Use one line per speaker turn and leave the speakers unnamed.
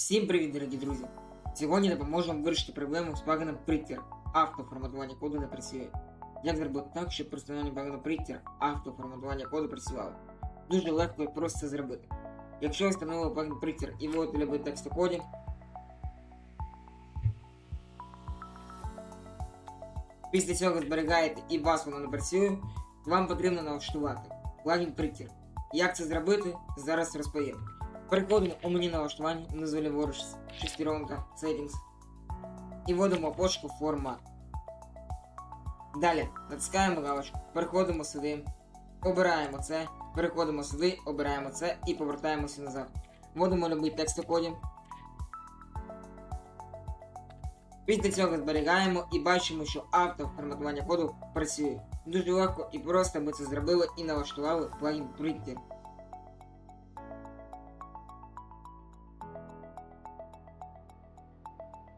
Всім привіт, дорогі друзі! Сьогодні допоможемо вирішити проблему з плагіном Printer. Автоформатування коду не працює. Як зробити так, щоб при встановленні Printer автоформатування коду працювало? Дуже легко і просто це зробити. Якщо ви встановили плагін Printer і вводите любий текст у коді, після цього зберігаєте і вас воно не працює, вам потрібно налаштувати плагін Printer. Як це зробити, зараз розповім. Переходимо у меню налаштування, внизу ліворуч шестеренка Settings і вводимо пошуку формат. Далі натискаємо галочку, переходимо сюди, обираємо це, переходимо сюди, обираємо це і повертаємося назад. Вводимо любий текст у коді. Після цього зберігаємо і бачимо, що автоформатування коду працює. Дуже легко і просто ми це зробили і налаштували плагін Printer.